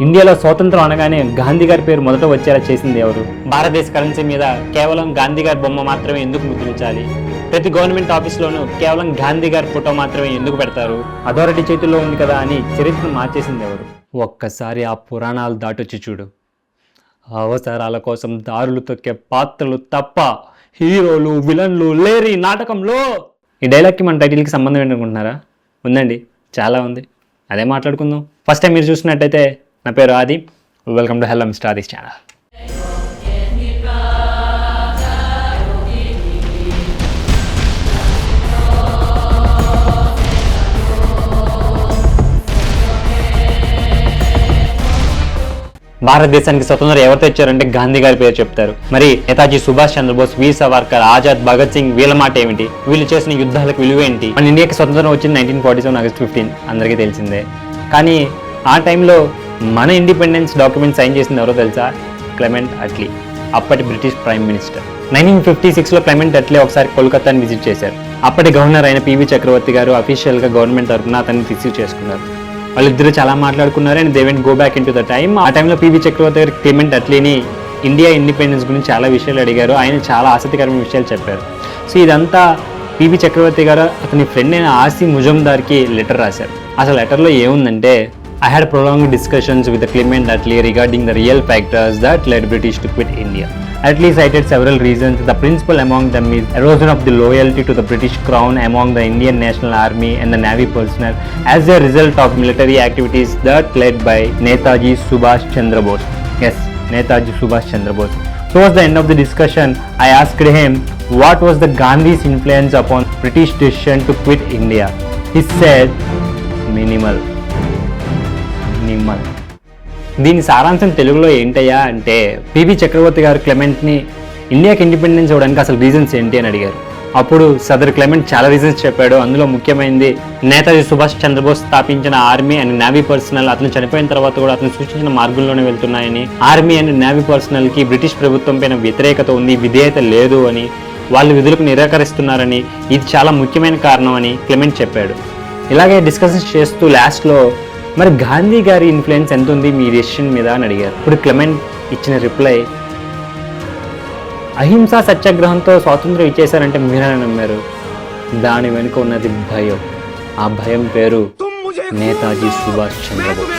ఇండియాలో స్వాతంత్రం అనగానే గాంధీ గారి పేరు మొదట వచ్చేలా చేసింది ఎవరు? భారతదేశ కరెన్సీ మీద కేవలం గాంధీ గారి బొమ్మ మాత్రమే ఎందుకు ముద్రించాలి? ప్రతి గవర్నమెంట్ ఆఫీస్లోనూ కేవలం గాంధీ గారి ఫోటో మాత్రమే ఎందుకు పెడతారు? అథారిటీ చేతుల్లో ఉంది కదా అని చరిత్రను మార్చేసింది ఎవరు? ఒక్కసారి ఆ పురాణాలు దాటొచ్చి చూడు. అవసరాల కోసం దారులు తొక్కే పాత్రలు తప్ప హీరోలు విలన్లు లేరి నాటకంలో! ఈ డైలాగ్కి మన టైటిల్కి సంబంధం ఏంటనుకుంటున్నారా ఉందండి. చాలా ఉంది. అదే మాట్లాడుకుందాం. ఫస్ట్ టైం మీరు చూసినట్టయితే నా పేరు ఆది. Welcome to hello mister Adi's channel భారతదేశానికి స్వతంత్రం ఎవరు తెచ్చారంటే గాంధీ గారి పేరు చెప్తారు. మరి నేతాజీ సుభాష్ చంద్రబోస్ వీర్ సవార్కర్ ఆజాద్ భగత్ సింగ్ వీళ్ళ మాట ఏమిటి? వీళ్ళు చేసిన యుద్ధాలకు విలువ ఏంటి? మన ఇండియాకి స్వతంత్రం వచ్చింది nineteen forty seven August fifteen అందరికీ తెలిసిందే. కానీ ఆ టైంలో మన ఇండిపెండెన్స్ డాక్యుమెంట్ సైన్ చేసింది ఎవరో తెలుసా? క్లెమెంట్ అట్లీ అప్పటి British prime minister. Nineteen fifty సిక్స్లో క్లైమెంట్ అట్లీ ఒకసారి కోల్కతాని విజిట్ చేశారు. అప్పటి గవర్నర్ అయిన పివి చక్రవర్తి గారు అఫీషియల్గా గవర్నమెంట్ తరఫున అతన్ని రిసీవ్ చేసుకున్నారు. వాళ్ళిద్దరూ చాలా మాట్లాడుకున్నారు and they went go back into the time ఆ టైంలో పివి చక్రవర్తి గారు క్లెమెంట్ అట్లీని ఇండియా ఇండిపెండెన్స్ గురించి చాలా విషయాలు అడిగారు. ఆయన చాలా ఆసక్తికరమైన విషయాలు చెప్పారు. సో ఇదంతా పివి చక్రవర్తి గారు అతని ఫ్రెండ్ అయిన ఆసి ముజందార్కి లెటర్ రాశారు. అసలు లెటర్లో ఏముందంటే I had prolonged discussions with the Clement Attlee regarding the real factors that led British to quit India. Attlee cited several reasons, the principal among them is erosion of the loyalty to the British Crown among the Indian National Army and the Navy personnel as a result of military activities that led by Netaji Subhash Chandra Bose. Yes, Netaji Subhash Chandra Bose. Towards the end of the discussion, I asked him what was the Gandhi's influence upon British decision to quit India. He said, minimal. Nimmala దీని సారాంశం తెలుగులో ఏంటయ్యా అంటే PV Chakravarti గారు క్లెమెంట్ని ఇండియాకి independence ఇవ్వడానికి అసలు reasons ఏంటి అని అడిగారు. అప్పుడు సదర్ క్లెమెంట్ చాలా రీజన్స్ చెప్పాడు. అందులో ముఖ్యమైనది నేతాజీ సుభాష్ చంద్రబోస్ స్థాపించిన ఆర్మీ అండ్ నేవీ పర్సనల్ అతను చనిపోయిన తర్వాత కూడా అతను సూచించిన మార్గంలోనే వెళ్తున్నాయని ఆర్మీ అండ్ నేవీ పర్సనల్కి బ్రిటిష్ ప్రభుత్వం పైన వ్యతిరేకత ఉంది విధేయత లేదు అని వాళ్ళు విధులకు నిరాకరిస్తున్నారని ఇది చాలా ముఖ్యమైన కారణం అని క్లెమెంట్ చెప్పాడు. ఇలాగే డిస్కషన్స్ చేస్తూ లాస్ట్లో మరి గాంధీ గారి ఇన్ఫ్లుయెన్స్ ఎంత ఉంది మీ డెసిషన్ మీద అని అడిగారు. ఇప్పుడు క్లెమెంట్ ఇచ్చిన రిప్లై అహింసా సత్యాగ్రహంతో స్వాతంత్రం ఇచ్చేశారంటే మీరే నమ్మారు. దాని వెనుక ఉన్నది భయం. ఆ భయం పేరు నేతాజీ సుభాష్ చంద్రబోస్.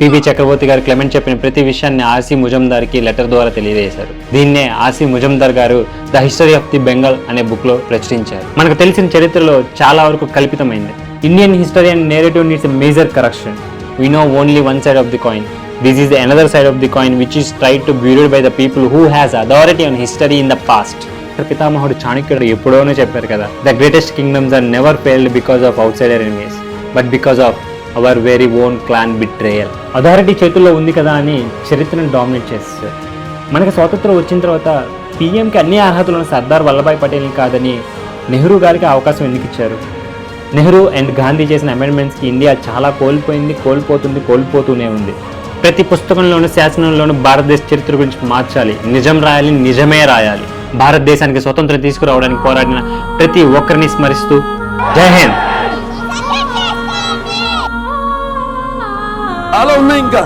పివి చక్రవర్తి గారు క్లెమెంట్ చెప్పిన ప్రతి విషయాన్ని ఆసి ముజందార్కి లెటర్ ద్వారా తెలియజేశారు. దీన్నే ఆసి ముజందార్ గారు the history of the Bengal అనే బుక్లో ప్రచురించారు. మనకు తెలిసిన చరిత్రలో చాలా వరకు కల్పితమైంది. Indian history and narrative needs major correction we know only one side of the coin this is another side of the coin which is tried to buried by the people who has authority on history in the past పితామహుడు చాణక్యుడు ఎప్పుడోనో చెప్పారు కదా the greatest kingdoms are never failed because of out sider enemies but because of our very own clan betrayal authority చేతుల్లో ఉంది కదా అని చరిత్రను డామినేట్ చేస్తారు మనకి స్వాతంత్రం వచ్చిన తర్వాత పీఎంకి అన్ని అర్హతలు ఉన్న సర్దార్ వల్లభాయ్ పటేల్ కాదని నెహ్రూ గారికి అవకాశం ఎందుకు ఇచ్చారు? నెహ్రూ అండ్ గాంధీ చేసిన అమెండ్మెంట్స్కి ఇండియా చాలా కోల్పోయింది కోల్పోతుంది కోల్పోతూనే ఉంది. ప్రతి పుస్తకంలోనూ శాసనంలోనూ భారతదేశ చరిత్ర గురించి మార్చాలి. నిజం రాయాలి నిజమే రాయాలి. భారతదేశానికి స్వతంత్రం తీసుకురావడానికి పోరాడిన ప్రతి ఒక్కరిని స్మరిస్తూ జై హింద్! అలా ఉన్నాయి ఇంకా.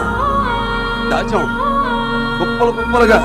దాచాం కుప్పలు కుప్పలుగా.